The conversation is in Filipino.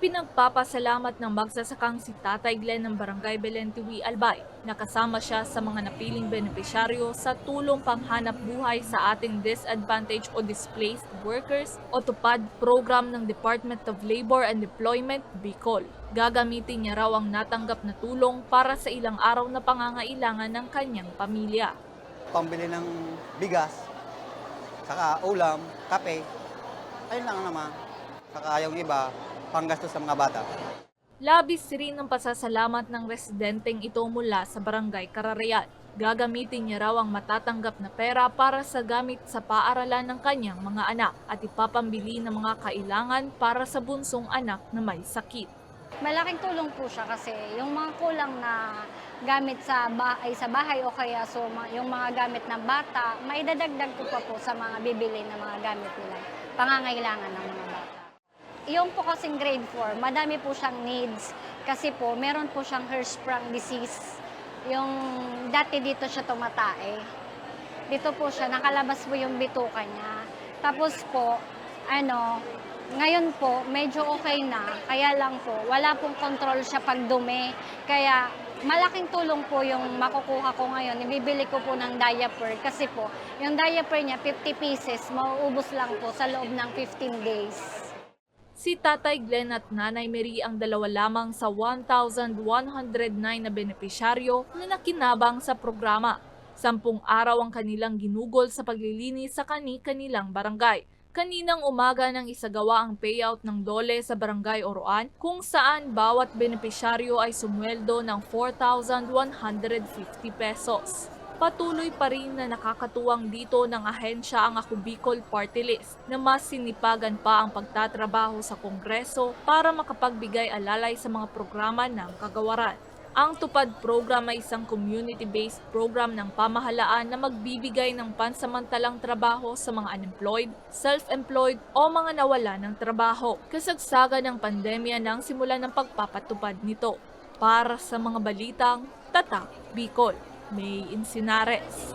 Ipinagpapasalamat ng magsasakang si Tatay Glenn ng Barangay Belentiwi Albay na kasama siya sa mga napiling benepisyaryo sa tulong panghanap buhay sa ating disadvantaged o displaced workers o tupad program ng Department of Labor and Employment, Bicol. Gagamitin niya raw ang natanggap na tulong para sa ilang araw na pangangailangan ng kanyang pamilya. pambili ng bigas, saka ulam, kape, ayun lang naman. Saka yung iba, panggastos sa mga bata. Labis rin ang pasasalamat ng residenteng ito mula sa barangay Kararayan. Gagamitin niya raw ang matatanggap na pera para sa gamit sa paaralan ng kanyang mga anak at ipapambili ng mga kailangan para sa bunsong anak na may sakit. Malaking tulong po siya kasi yung mga kulang na gamit sa bahay, sa bahay o kaya so, ma- yung mga gamit ng bata, maidadagdag ko pa po sa mga bibili ng mga gamit nila, pangangailangan ng mga bata. Yung po kasing grade 4, madami po siyang needs kasi po meron po siyang Hirschsprung disease. Yung dati dito siya tumatae. Dito po siya, nakalabas po yung bituka niya. Tapos po, ano, ngayon po, medyo okay na. Kaya lang po, wala pong control siya pag dumi. Kaya malaking tulong po yung makukuha ko ngayon. Ibibili ko po ng diaper kasi po, yung diaper niya, 50 pieces, mauubos lang po sa loob ng 15 days. Si Tatay Glenn at Nanay Mary ang dalawa lamang sa 1,109 na benepisyaryo na nakinabang sa programa. Sampung araw ang kanilang ginugol sa paglilinis sa kani-kanilang barangay. Kaninang umaga nang isagawa ang payout ng dole sa barangay Oroan kung saan bawat benepisyaryo ay sumweldo ng 4,150 pesos. Patuloy pa rin na nakakatuwang dito ng ahensya ang Ako Bicol Party List na mas sinipagan pa ang pagtatrabaho sa Kongreso para makapagbigay alalay sa mga programa ng kagawaran. Ang Tupad program ay isang community-based program ng pamahalaan na magbibigay ng pansamantalang trabaho sa mga unemployed, self-employed o mga nawala ng trabaho. Kasagsagan ng pandemya nang simula ng pagpapatupad nito. Para sa mga balitang Tatak Bicol, May Insinares.